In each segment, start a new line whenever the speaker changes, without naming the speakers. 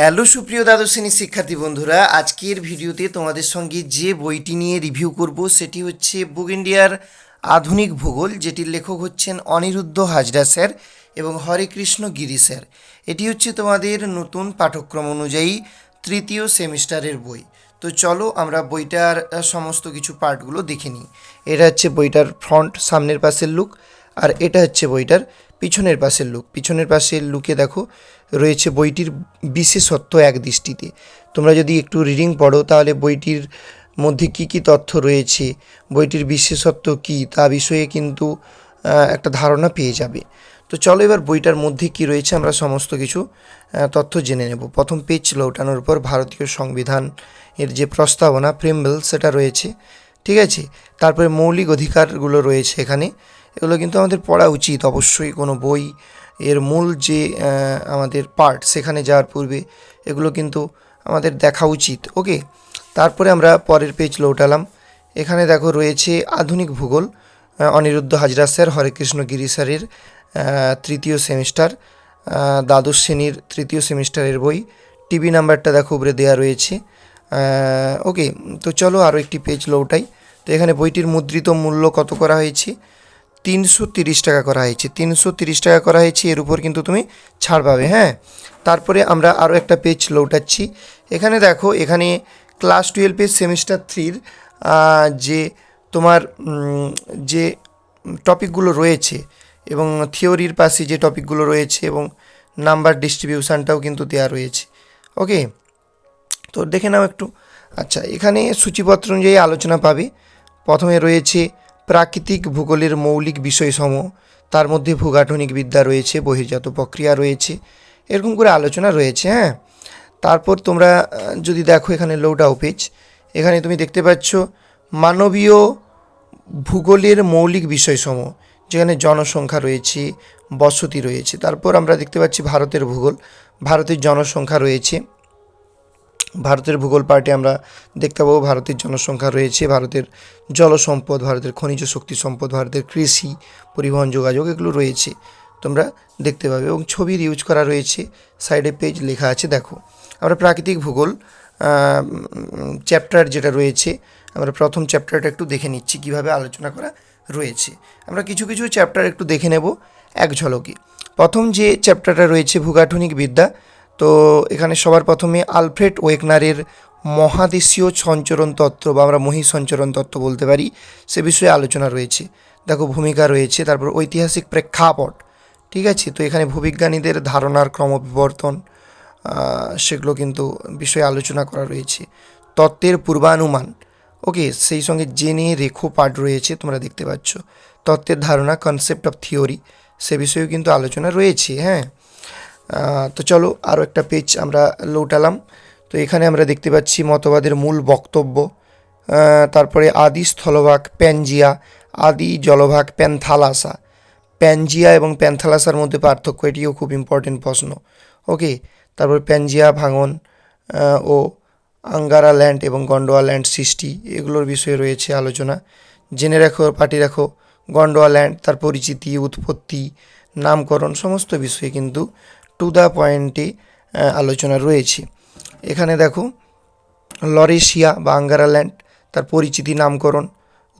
Hello সুপ্রিয় দ্বাদশ শিক্ষার্থী বন্ধুরা, আজকের ভিডিওতে তোমাদের সঙ্গে যে বইটি নিয়ে রিভিউ করব সেটি হচ্ছে বুক ইন্ডিয়ার আধুনিক ভূগোল, যেটির লেখক হচ্ছেন অনিরুদ্ধ হাজরা স্যার এবং হরেকৃষ্ণ গিরি স্যার। এটি হচ্ছে তোমাদের নতুন পাঠ্যক্রম অনুযায়ী তৃতীয় সেমিস্টারের বই। তো চলো আমরা বইটার সমস্ত কিছু পার্টগুলো দেখে নিই। এটা হচ্ছে বইটার ফ্রন্ট সামনের পাশের লুক আর এটা হচ্ছে বইটার পিছনের পাশের লুক। পিছনের পাশের লুকে দেখো রয়েছে বইটির বিশেষত্ব এক দৃষ্টিতে। তোমরা যদি একটু রিডিং পড়ো, তাহলে বইটির মধ্যে কি কি তথ্য রয়েছে, বইটির বিশেষত্ব কি, তা বিষয়ে কিন্তু একটা ধারণা পেয়ে যাবে। তো চলো এবার বইটার মধ্যে কি রয়েছে, আমরা সমস্ত কিছু তথ্য জেনে নেব। প্রথম পেজ লৌটানোর পর ভারতীয় সংবিধান এর যে প্রস্তাবনা প্রেমবেল সেটা রয়েছে। ঠিক আছে? তারপরে মৌলিক অধিকারগুলো রয়েছে এখানে। এগুলো কিন্তু আমাদের পড়া উচিত, অবশ্যই। কোনো বই এর মূল যে আমাদের পার্ট সেখানে যাওয়ার পূর্বে এগুলো কিন্তু আমাদের দেখা উচিত ওকে তারপরে আমরা পরের পেজ লৌটালাম এখানে দেখো রয়েছে আধুনিক ভূগোল অনিরুদ্ধ হাজরা স্যার হরেকৃষ্ণ গিরি স্যারের তৃতীয় সেমিস্টার দ্বাদশ শ্রেণির তৃতীয় সেমিস্টারের বই। টিভি নাম্বারটা দেখো উপরে দেওয়া রয়েছে ওকে তো চলো আরও একটি পেজ লৌটাই তো এখানে বইটির মুদ্রিত মূল্য কত করা হয়েছে? তিনশো তিরিশ টাকা করা হয়েছে। তিনশো তিরিশ টাকা করা হয়েছে, এর উপর কিন্তু তুমি ছাড় পাবে হ্যাঁ? তারপরে আমরা আরও একটা পেজ লৌটাচ্ছি। এখানে দেখো, এখানে ক্লাস টুয়েলভের সেমিস্টার থ্রির যে তোমার যে টপিকগুলো রয়েছে এবং থিওরির পাশে যে টপিকগুলো রয়েছে এবং নাম্বার ডিস্ট্রিবিউশনটাও কিন্তু দেওয়া রয়েছে। ওকে তো দেখে নাও একটু। আচ্ছা এখানে সূচিপত্র অনুযায়ী আলোচনা পাবে। প্রথমে রয়েছে প্রাকৃতিক ভূগোলের মৌলিক বিষয়সমূহ, তার মধ্যে ভূগাঠনিক বিদ্যা রয়েছে, বহির্জাত প্রক্রিয়া রয়েছে, এরকম করে আলোচনা রয়েছে হ্যাঁ? তারপর তোমরা যদি দেখো এখানে লোডাও পেজ এখানে তুমি দেখতে পাচ্ছ মানবীয় ভূগোলের মৌলিক বিষয়সমূহ, যেখানে জনসংখ্যা রয়েছে, বসতি রয়েছে। তারপর আমরা দেখতে পাচ্ছি ভারতের ভূগোল, ভারতের জনসংখ্যা রয়েছে। ভারতের ভূগোল পার্টে আমরা দেখতে পাবো ভারতের জনসংখ্যা রয়েছে, ভারতের জলসম্পদ, ভারতের খনিজ শক্তি সম্পদ, ভারতের কৃষি, পরিবহন, যোগাযোগ এগুলো রয়েছে, তোমরা দেখতে পাবে এবং ছবির ইউজ করা রয়েছে সাইডে পেজ লেখা আছে, দেখো। আমরা প্রাকৃতিক ভূগোল চ্যাপ্টার যেটা রয়েছে, আমরা প্রথম চ্যাপ্টারটা একটু দেখে নিচ্ছি, কীভাবে আলোচনা করা রয়েছে। আমরা কিছু কিছু চ্যাপ্টার একটু দেখে নেব, এক ঝলকে। প্রথম যে চ্যাপ্টারটা রয়েছে, ভূগাঠনিক বিদ্যা তো এখানে সবার প্রথমে আলফ্রেড ওয়েকনারের মহাদেশীয় সঞ্চরণ তত্ত্ব বা আমরা মহি সঞ্চরণ তত্ত্ব বলতে পারি, সে বিষয়ে আলোচনা রয়েছে। দেখো, ভূমিকা রয়েছে, তারপর ঐতিহাসিক প্রেক্ষাপট, ঠিক আছে? তো এখানে ভূবিজ্ঞানীদের ধারণার ক্রমবিবর্তন সেগুলো কিন্তু বিষয়ে আলোচনা করা রয়েছে। তত্ত্বের পূর্বানুমান, ওকে, সেই সঙ্গে জেনে রেখো পাঠ রয়েছে, তোমরা দেখতে পাচ্ছ। তত্ত্বের ধারণা কনসেপ্ট অফ থিওরি সে বিষয়েও কিন্তু আলোচনা রয়েছে হ্যাঁ? তো চলো আরও একটা পেজ আমরা লৌটালাম। তো এখানে আমরা দেখতে পাচ্ছি মতবাদের মূল বক্তব্য। তারপরে আদি স্থলভাগ প্যানজিয়া, আদি জলভাগ প্যান্থালাসা। প্যানজিয়া এবং প্যান্থালাসার মধ্যে পার্থক্য, এটিও খুব ইম্পর্টেন্ট প্রশ্ন। ওকে তারপর প্যানজিয়া, ভাঙন ও আঙ্গারা ল্যান্ড এবং গন্ডোয়া ল্যান্ড সৃষ্টি, এগুলোর বিষয়ে রয়েছে আলোচনা। জেনে রাখো, পাটি রাখো, গন্ডোয়া ল্যান্ড তার পরিচিতি, উৎপত্তি, নামকরণ, সমস্ত বিষয়ে কিন্তু টু দ্য পয়েন্টে আলোচনা রয়েছে। এখানে দেখো, লরেশিয়া বা আঙ্গারা ল্যান্ড তার পরিচিতি নামকরণ,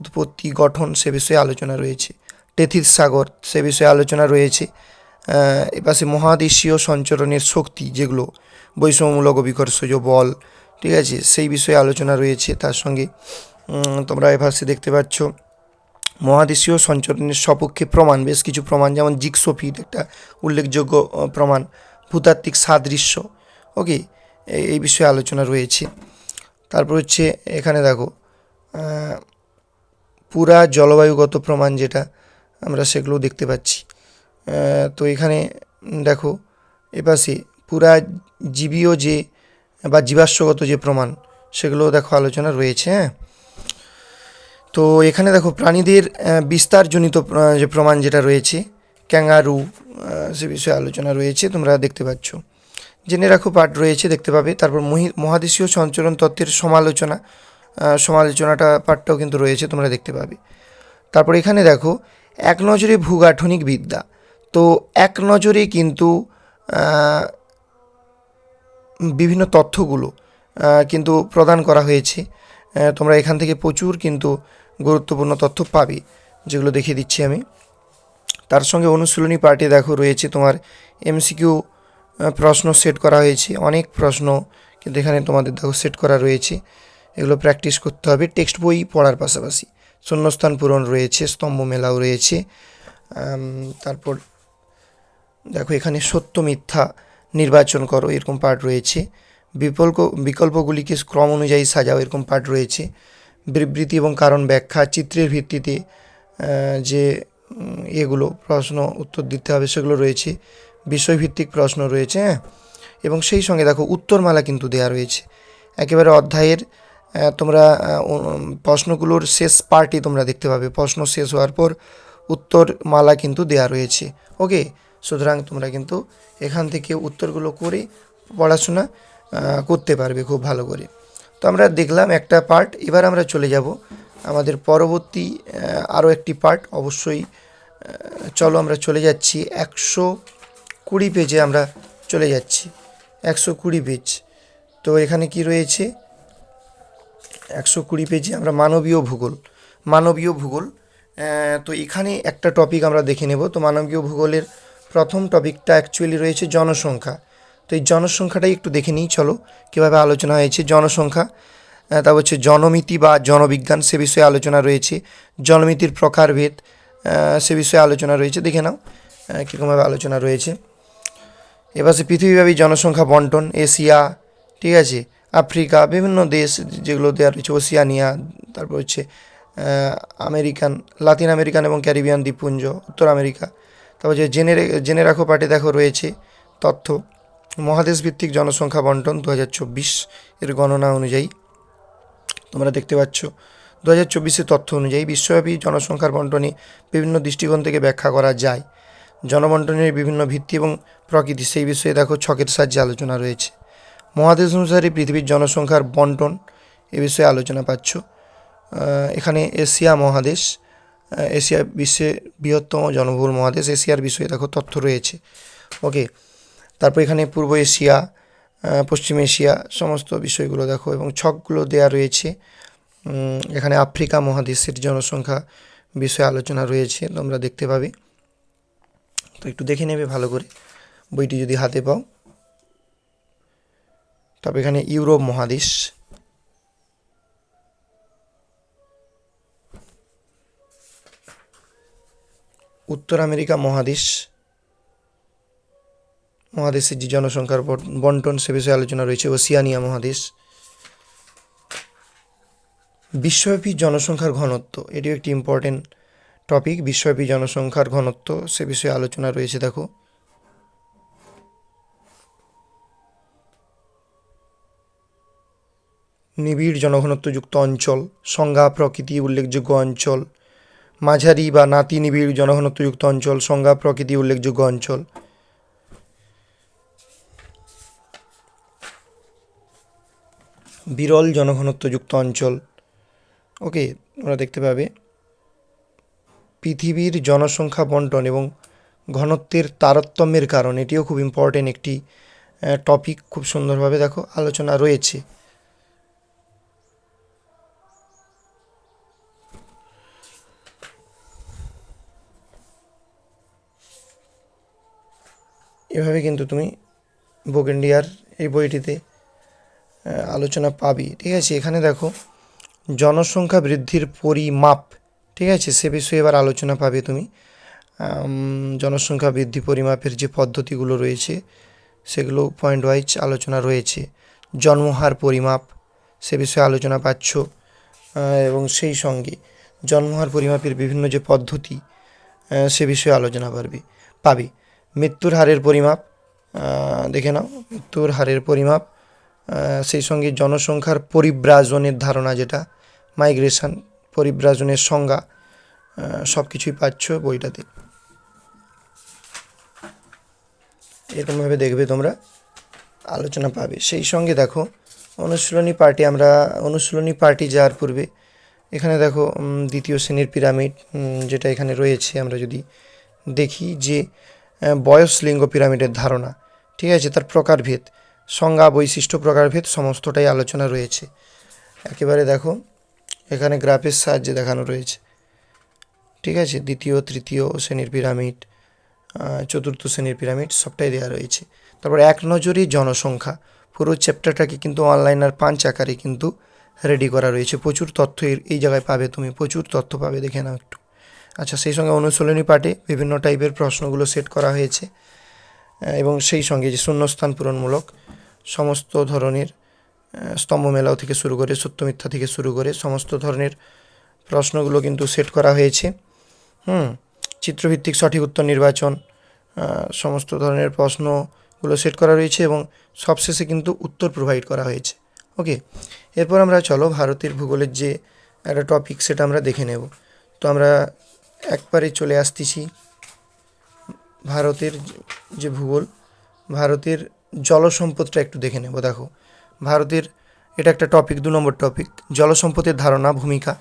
উৎপত্তি, গঠন সে বিষয়ে আলোচনা রয়েছে। টেথিস সাগর, সে বিষয়ে আলোচনা রয়েছে। এপাশে মহাদেশীয় সঞ্চরণের শক্তি যেগুলো, বৈষম্যমূলক অভিকর্ষজ বল, ঠিক আছে, সেই বিষয়ে আলোচনা রয়েছে। তার সঙ্গে তোমরা এপাশে দেখতে পাচ্ছ মহাদেশীয় সঞ্চরণের সপক্ষে প্রমাণ, বেশ কিছু প্রমাণ, যেমন জিক্সোফিট একটা উল্লেখযোগ্য প্রমাণ, ভূতাত্ত্বিক সাদৃশ্য। ওকে এই- বিষয়ে আলোচনা রয়েছে। তারপর হচ্ছে এখানে দেখো পুরা জলবায়ুগত প্রমাণ যেটা আমরা সেগুলো দেখতে পাচ্ছি। তো এখানে দেখো এপাশে পুরা জীবীয় যে বা জীবাশ্মগত যে প্রমাণ, সেগুলো দেখো আলোচনা রয়েছে হ্যাঁ? তো এখানে দেখো প্রাণীদের বিস্তারজনিত যে প্রমাণ যেটা রয়েছে, ক্যাঙ্গারু সে বিষয়ে আলোচনা রয়েছে, তোমরা দেখতে পাচ্ছ। জেনে রাখো পাঠ রয়েছে, দেখতে পাবে। তারপর মহি- মহাদেশীয় সঞ্চরণ তত্ত্বের সমালোচনা সমালোচনাটা, পাঠটাও কিন্তু রয়েছে, তোমরা দেখতে পাবে। তারপর এখানে দেখো, এক নজরে ভূগাঠনিক বিদ্যা। তো এক নজরে কিন্তু বিভিন্ন তথ্যগুলো কিন্তু প্রদান করা হয়েছে। তোমরা এখান থেকে প্রচুর কিন্তু গুরুত্বপূর্ণ তথ্য পাবে, যেগুলো দেখিয়ে দিচ্ছি আমি। তার সঙ্গে অনুশীলনী পার্টি দেখো, রয়েছে তোমার এমসিকিউ প্রশ্ন সেট করা হয়েছে। অনেক প্রশ্ন কিন্তু এখানে তোমাদের দেখো সেট করা রয়েছে। এগুলো প্র্যাকটিস করতে হবে। টেক্সট বই পড়ার পাশাপাশি শূন্যস্থান পূরণ রয়েছে, স্তম্ভ মেলাও রয়েছে। তারপর দেখো এখানে সত্য মিথ্যা নির্বাচন করো, এরকম পার্ট রয়েছে। বিকল্প বিকল্পগুলিকে ক্রম অনুযায়ী সাজাও, এরকম পার্ট রয়েছে। বিবৃতি এবং কারণ ব্যাখ্যা, চিত্রের ভিত্তিতে যে এগুলো প্রশ্ন উত্তর দিতে হবে সেগুলো রয়েছে, বিষয়ভিত্তিক প্রশ্ন রয়েছে হ্যাঁ? এবং সেই সঙ্গে দেখো উত্তরমালা কিন্তু দেওয়া রয়েছে। একেবারে অধ্যায়ের তোমরা প্রশ্নগুলোর শেষ পার্টি তোমরা দেখতে পাবে। প্রশ্ন শেষ হওয়ার পর উত্তরমালা কিন্তু দেওয়া রয়েছে। ওকে? সুতরাং তোমরা কিন্তু এখান থেকে উত্তরগুলো করে পড়াশোনা করতে পারবে খুব ভালো করে। তো আমরা দেখলাম একটা পার্ট এবার আমরা চলে যাব আমাদের পরবর্তী আরও একটি পার্ট অবশ্যই চলো আমরা চলে যাচ্ছি। একশো কুড়ি পেজে আমরা চলে যাচ্ছি। একশো কুড়ি পেজ তো এখানে কি রয়েছে? একশো কুড়ি পেজে আমরা মানবীয় ভূগোল। মানবীয় ভূগোল তো এখানে একটা টপিক আমরা দেখে নেব। তো মানবীয় ভূগোলের প্রথম টপিকটা অ্যাকচুয়ালি রয়েছে জনসংখ্যা। তো এই জনসংখ্যাটাই একটু দেখে নিই চলো। কীভাবে আলোচনা হয়েছে জনসংখ্যা? আহ, তা হচ্ছে জনমিতি বা জনবিজ্ঞান সে বিষয়ে আলোচনা রয়েছে। জনমিতির প্রকারভেদ সে বিষয়ে আলোচনা রয়েছে। দেখে নাও কীরকমভাবে আলোচনা রয়েছে। এবার সে পৃথিবীব্যাপী জনসংখ্যা বন্টন এশিয়া ঠিক আছে? আফ্রিকা বিভিন্ন দেশ যেগুলো দেওয়া রয়েছে ওসিয়ানিয়া তারপর হচ্ছে আমেরিকান লাতিন আমেরিকান এবং ক্যারিবিয়ান দ্বীপপুঞ্জ উত্তর আমেরিকা। তারপর যে জেনে জেনে রাখো পাটে দেখো রয়েছে তথ্য। মহাদেশ ভিত্তিক জনসংখ্যা বন্টন দু হাজার চব্বিশ এর গণনা অনুযায়ী। তোমরা দেখতে পাচ্ছ দু হাজার চব্বিশের তথ্য অনুযায়ী বিশ্বব্যাপী জনসংখ্যার বন্টনে বিভিন্ন দৃষ্টিকোণ থেকে ব্যাখ্যা করা যায়। জনবন্টনের বিভিন্ন ভিত্তি এবং প্রকৃতি, সেই বিষয়ে দেখো ছকের সাহায্যে আলোচনা রয়েছে। মহাদেশ অনুসারে পৃথিবীর জনসংখ্যার বন্টন এ বিষয়ে আলোচনা পাচ্ছ। এখানে এশিয়া মহাদেশ এশিয়া বিশ্বের বৃহত্তম জনবহুল মহাদেশ, এশিয়ার বিষয়ে দেখো তথ্য রয়েছে। ওকে তারপর এখানে পূর্ব এশিয়া পশ্চিম এশিয়া সমস্ত বিষয়গুলো দেখো এবং ছকগুলো দেয়া রয়েছে। এখানে আফ্রিকা মহাদেশের জনসংখ্যা বিষয়ে আলোচনা রয়েছে, তোমরা দেখতে পাবে। তো একটু দেখে নেবে ভালো করে, বইটি যদি হাতে পাও। তবে এখানে ইউরোপ মহাদেশ। উত্তর আমেরিকা মহাদেশ। মহাদেশের যে জনসংখ্যার বন্টন, সে বিষয়ে আলোচনা রয়েছে, ওসিয়ানিয়া মহাদেশ। বিশ্বব্যাপী জনসংখ্যার ঘনত্ব, এটিও একটি ইম্পর্টেন্ট টপিক বিশ্বব্যাপী জনসংখ্যার ঘনত্ব, সে বিষয়ে আলোচনা রয়েছে, দেখো। নিবিড় জনঘনত্বযুক্ত অঞ্চল, সংজ্ঞা, প্রকৃতি, উল্লেখযোগ্য অঞ্চল। মাঝারি বা নাতি নিবিড় জনঘনত্বযুক্ত অঞ্চল, সংজ্ঞা, প্রকৃতি, উল্লেখযোগ্য অঞ্চল। বিরল জনঘনত্বযুক্ত অঞ্চল। ওকে তোমরা দেখতে পাবে। পৃথিবীর জনসংখ্যা বন্টন এবং ঘনত্বের তারতম্যের কারণ, এটিও খুব ইম্পর্টেন্ট একটি টপিক খুব সুন্দরভাবে দেখো আলোচনা রয়েছে। এভাবে কিন্তু তুমি বুক ইন্ডিয়ার এই বইটিতে আলোচনা পাবি। ঠিক আছে, এখানে দেখো, জনসংখ্যা বৃদ্ধির পরিমাপ। ঠিক আছে, সে বিষয়ে এবার আলোচনা পাবে তুমি। জনসংখ্যা বৃদ্ধি পরিমাপের যে পদ্ধতিগুলো রয়েছে, সেগুলো পয়েন্ট ওয়াইজ আলোচনা রয়েছে। জন্মহার পরিমাপ, সে বিষয়ে আলোচনা পাচ্ছ এবং সেই সঙ্গে জন্মহার পরিমাপের বিভিন্ন যে পদ্ধতি সে বিষয়ে আলোচনা পারবে, পাবে। মৃত্যুর হারের পরিমাপ দেখে নাও, মৃত্যুর হারের পরিমাপ সেই সঙ্গে জনসংখ্যার পরিব্রাজনের ধারণা যেটা মাইগ্রেশন পরিব্রাজনের সংজ্ঞা সব কিছুই পাচ্ছ বইটাতে। এরকমভাবে দেখবে তোমরা, আলোচনা পাবে। সেই সঙ্গে দেখো, অনুশীলনী পার্টি, আমরা অনুশীলনী পার্টি যাওয়ার পূর্বে, এখানে দেখো দ্বিতীয় শ্রেণির পিরামিড যেটা এখানে রয়েছে, আমরা যদি দেখি যে বয়স লিঙ্গ পিরামিডের ধারণা, ঠিক আছে? তার প্রকারভেদ। সংজ্ঞা, বৈশিষ্ট্য, প্রকারভেদ সমস্তটাই আলোচনা রয়েছে। একেবারে দেখো, এখানে গ্রাফের সাহায্যে দেখানো রয়েছে। ঠিক আছে? দ্বিতীয়, তৃতীয় শ্রেণির পিরামিড চতুর্থ শ্রেণির পিরামিড সবটাই দেওয়া রয়েছে। তারপর এক নজরে জনসংখ্যা। পুরো চ্যাপ্টারটাকে কিন্তু অনলাইন আর পাঁচ আকারে কিন্তু রেডি করা রয়েছে। প্রচুর তথ্য এই জায়গায় পাবে তুমি। প্রচুর তথ্য পাবে, দেখে নাও একটু। আচ্ছা সেই সঙ্গে অনুশীলনী পাঠে বিভিন্ন টাইপের প্রশ্নগুলো সেট করা হয়েছে। এবং সেই সঙ্গে যে শূন্যস্থান পূরণমূলক সমস্ত ধরনের স্তম্ভ মেলাও থেকে শুরু করে সত্য মিথ্যা থেকে শুরু করে সমস্ত ধরনের প্রশ্নগুলো কিন্তু সেট করা হয়েছে। হুম, চিত্রভিত্তিক সঠিক উত্তর নির্বাচন সমস্ত ধরনের প্রশ্নগুলো সেট করা রয়েছে এবং সবশেষে কিন্তু উত্তর প্রোভাইড করা হয়েছে। ওকে এরপর আমরা চলো ভারতের ভূগোলের যে একটা টপিক সেটা আমরা দেখে নেব। তো আমরা একবারে চলে আসতেছি ভারতের যে ভূগোল, ভারতের জলসম্পদটা একটু দেখে নেব দেখো। ভারতের এটা একটা টপিক দু নম্বর টপিক জলসম্পদের ধারণা ভূমিকা।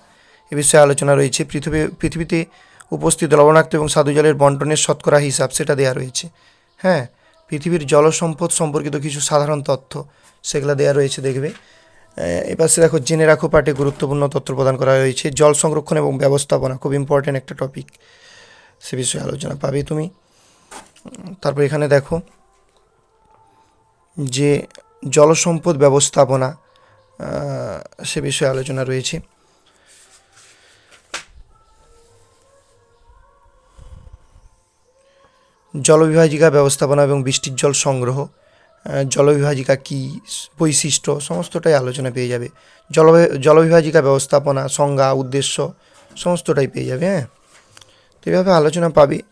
এ বিষয়ে আলোচনা রয়েছে। পৃথিবী পৃথিবীতে উপস্থিত লবণাক্ত এবং স্বাদু জলের বন্টনের শতকরা হিসাব সেটা দেওয়া রয়েছে। হ্যাঁ পৃথিবীর জলসম্পদ সম্পর্কিত কিছু সাধারণ তথ্য সেগুলো দেওয়া রয়েছে দেখবে। আহ, এপাশে দেখো জেনে রাখো পাঠে গুরুত্বপূর্ণ তথ্য প্রদান করা হয়েছে জল সংরক্ষণ এবং ব্যবস্থাপনা খুব ইম্পর্ট্যান্ট একটা টপিক সে বিষয়ে আলোচনা পাবে তুমি। তারপর এখানে দেখো যে জলসম্পদ ব্যবস্থাপনা সে বিষয়ে আলোচনা রয়েছে। জলবিভাজিকা ব্যবস্থাপনা এবং বৃষ্টির জল সংগ্রহ জলবিভাজিকা কী বৈশিষ্ট্য, সমস্তটাই আলোচনা পেয়ে যাবে। জল জলবিভাজিকা ব্যবস্থাপনা, সংজ্ঞা, উদ্দেশ্য, সমস্তটাই পেয়ে যাবে হ্যাঁ? তো এইভাবে আলোচনা পাবে।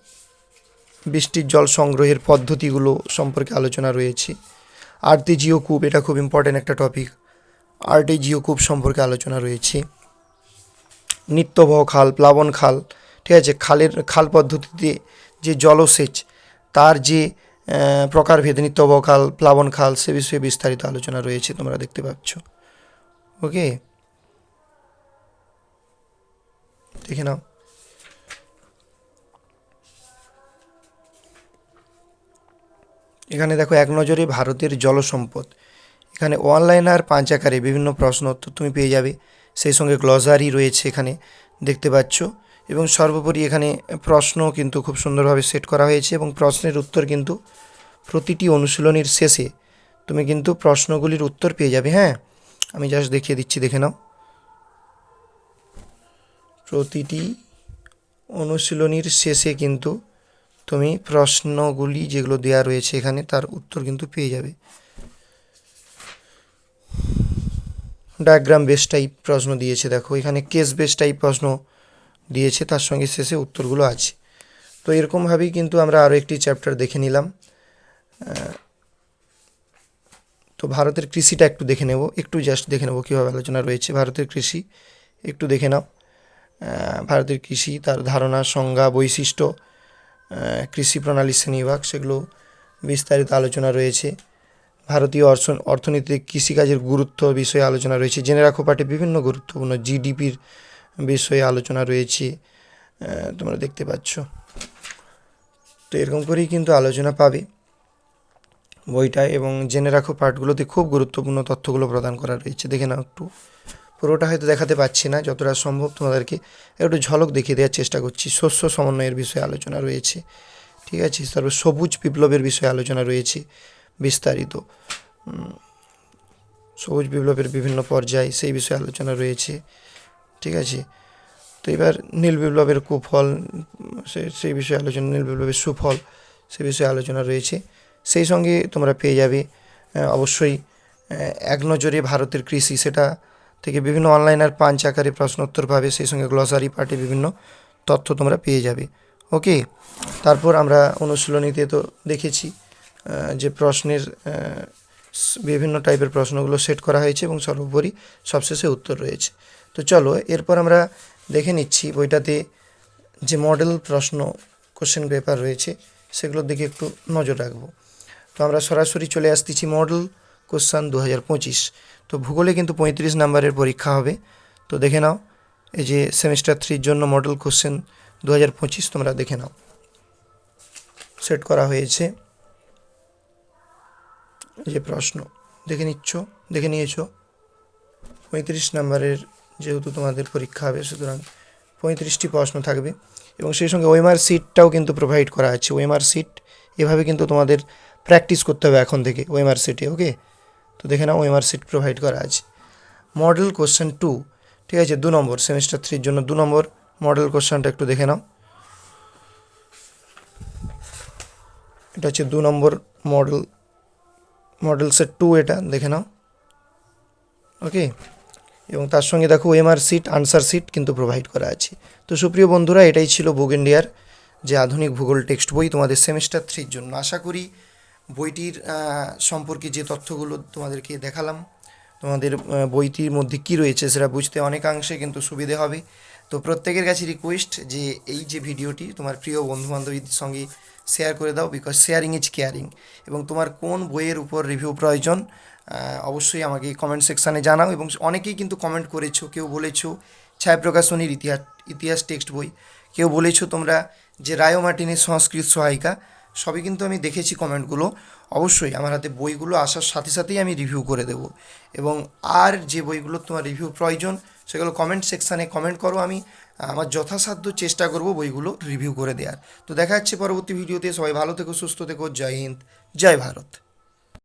বৃষ্টির জল সংগ্রহের পদ্ধতিগুলো সম্পর্কে আলোচনা রয়েছে। আরতি জিও কূপ, এটা খুব ইম্পর্ট্যান্ট একটা টপিক আরটি জিও কূপ সম্পর্কে আলোচনা রয়েছে। নিত্যবহ খাল, প্লাবন খাল, ঠিক আছে? খালের, খাল পদ্ধতিতে যে জলসেচ, তার যে প্রকারভেদ, নিত্যবহ খাল, প্লাবন খাল, সে বিষয়ে বিস্তারিত আলোচনা রয়েছে, তোমরা দেখতে পাচ্ছ। ওকে দেখে নাও। এখানে দেখো এক নজরে ভারতের জলসম্পদ। এখানে অনলাইন আর পাঁচ আকারে বিভিন্ন প্রশ্ন উত্তর তুমি পেয়ে যাবে। সেই সঙ্গে গ্লজারি রয়েছে এখানে, দেখতে পাচ্ছ। এবং সর্বোপরি এখানে প্রশ্ন কিন্তু খুব সুন্দরভাবে সেট করা হয়েছে এবং প্রশ্নের উত্তর কিন্তু প্রতিটি অনুশীলনীর শেষে তুমি কিন্তু প্রশ্নগুলির উত্তর পেয়ে যাবে হ্যাঁ? আমি জাস্ট দেখিয়ে দিচ্ছি, দেখে নাও। প্রতিটি অনুশীলনীর শেষে কিন্তু তুমি প্রশ্নগুলি যেগুলো দেওয়া রয়েছে এখানে, তার উত্তর কিন্তু পেয়ে যাবে। ডায়াগ্রাম বেস টাইপ প্রশ্ন দিয়েছে, দেখো। এখানে কেস বেস টাইপ প্রশ্ন দিয়েছে, তার সঙ্গে শেষে উত্তরগুলো আছে। তো এরকমভাবেই কিন্তু আমরা আরও একটি চ্যাপ্টার দেখে নিলাম। তো ভারতের কৃষিটা একটু দেখে নেব। একটু জাস্ট দেখে নেব কীভাবে আলোচনা রয়েছে। ভারতের কৃষি, একটু দেখে নাও। ভারতের কৃষি, তার ধারণা, সংজ্ঞা, বৈশিষ্ট্য কৃষি প্রণালী শ্রেণীবিভাগ, সেগুলো বিস্তারিত আলোচনা রয়েছে। ভারতীয় অর্থ, অর্থনীতিতে কৃষিকাজের গুরুত্ব বিষয়ে আলোচনা রয়েছে। জেনে রাখো, পাঠে বিভিন্ন গুরুত্বপূর্ণ জিডিপির বিষয়ে আলোচনা রয়েছে। তোমরা দেখতে পাচ্ছ। তো এরকম করেই কিন্তু আলোচনা পাবে বইটায় এবং জেনে রাখো, পাঠগুলোতে খুব গুরুত্বপূর্ণ তথ্যগুলো প্রদান করা রয়েছে। দেখে নাও একটু। পুরোটা হয়তো দেখাতে পাচ্ছি না, যতটা সম্ভব তোমাদেরকে একটু ঝলক দেখিয়ে দেওয়ার চেষ্টা করছি। শস্য সমন্বয়ের বিষয়ে আলোচনা রয়েছে, ঠিক আছে? তারপর সবুজ বিপ্লবের বিষয়ে আলোচনা রয়েছে বিস্তারিত। সবুজ বিপ্লবের বিভিন্ন পর্যায় সেই বিষয়ে আলোচনা রয়েছে, ঠিক আছে? তো এবার নীল বিপ্লবের কুফল সেই বিষয়ে আলোচনা, নীল বিপ্লবের সুফল, সে বিষয়ে আলোচনা রয়েছে। সেই সঙ্গে তোমরা পেয়ে যাবে অবশ্যই এক নজরে ভারতের কৃষি, সেটা থেকে বিভিন্ন অনলাইন আর পাঞ্চ আকারে প্রশ্নোত্তর পাবে, সেই সঙ্গে গ্লসারি পার্টে বিভিন্ন তথ্য তোমরা পেয়ে যাবে। ওকে তারপর আমরা অনুশীলনীতে তো দেখেছি যে প্রশ্নের বিভিন্ন টাইপের প্রশ্নগুলো সেট করা হয়েছে এবং সর্বোপরি সবশেষে উত্তর রয়েছে। তো চলো, এরপর আমরা দেখে নিচ্ছি বইটাতে যে মডেল প্রশ্ন কোশ্চেন পেপার রয়েছে, সেগুলোর দিকে একটু নজর রাখব। তো আমরা সরাসরি চলে আসতেছি মডেল কোশ্চান দু হাজার পঁচিশ। তো ভূগোলে কিন্তু পঁয়ত্রিশ নাম্বারের পরীক্ষা হবে। তো দেখে নাও, এই যে সেমিস্টার থ্রির জন্য মডেল কোশ্চেন দু হাজার পঁচিশ তোমরা দেখে নাও। সেট করা হয়েছে। যে প্রশ্ন, দেখে নিচ্ছ, দেখে নিয়েছো? পঁয়ত্রিশ নাম্বারের যেহেতু তোমাদের পরীক্ষা হবে, সুতরাং পঁয়ত্রিশটি প্রশ্ন থাকবে। এবং সেই সঙ্গে ওএমআর সিটটাও কিন্তু প্রোভাইড করা আছে। ওএমআর সিট এভাবে কিন্তু তোমাদের প্র্যাকটিস করতে হবে এখন থেকে ওএমআর সিটে ওকে তো দেখে নাও ওএমআর সিট প্রোভাইড করা আছে। মডেল কোশ্চেন টু ঠিক আছে, দু নম্বর সেমিস্টার থ্রির জন্য দু নম্বর। মডেল কোশ্চেনটা একটু দেখে নাও। এটা হচ্ছে দু নম্বর মডেল মডেল সেট টু এটা, দেখে নাও। ওকে এবং তার সঙ্গে দেখো M R sheet answer sheet কিন্তু প্রোভাইড করা আছে। তো সুপ্রিয় বন্ধুরা, এটাই ছিল বুক ইন্ডিয়ার যে আধুনিক ভূগোল টেক্সট বই তোমাদের সেমিস্টার থ্রির জন্য। আশা করি বইটির সম্পর্কে যে তথ্যগুলো তোমাদেরকে দেখালাম, তোমাদের বইটির মধ্যে কী রয়েছে সেটা বুঝতে অনেকাংশে কিন্তু সুবিধে হবে। তো প্রত্যেকের কাছে রিকোয়েস্ট যে এই যে ভিডিওটি তোমার প্রিয় বন্ধু বান্ধবীদের সঙ্গে শেয়ার করে দাও বিকজ শেয়ারিং ইজ কেয়ারিং এবং তোমার কোন বইয়ের উপর রিভিউ প্রয়োজন অবশ্যই আমাকে কমেন্ট সেকশানে জানাও। এবং অনেকেই কিন্তু কমেন্ট করেছ, কেউ বলেছ ছায়া প্রকাশনীর ইতিহাস ইতিহাস টেক্সট বই। কেউ বলেছ তোমরা যে রায়ো মার্টিনের সংস্কৃত সহায়িকা সবই কিন্তু আমি দেখেছি কমেন্টগুলো। অবশ্যই আমার হাতে বইগুলো আসার সাথে সাথেই আমি রিভিউ করে দেব। এবং আর যে বইগুলো তোমার রিভিউ প্রয়োজন, সেগুলো কমেন্ট সেকশানে কমেন্ট করো। আমি, আমার যথাসাধ্য চেষ্টা করব বইগুলো রিভিউ করে দেওয়ার তো দেখা যাচ্ছে পরবর্তী ভিডিওতে সবাই ভালো থেকো, সুস্থ থেকো। জয় হিন্দ, জয় ভারত।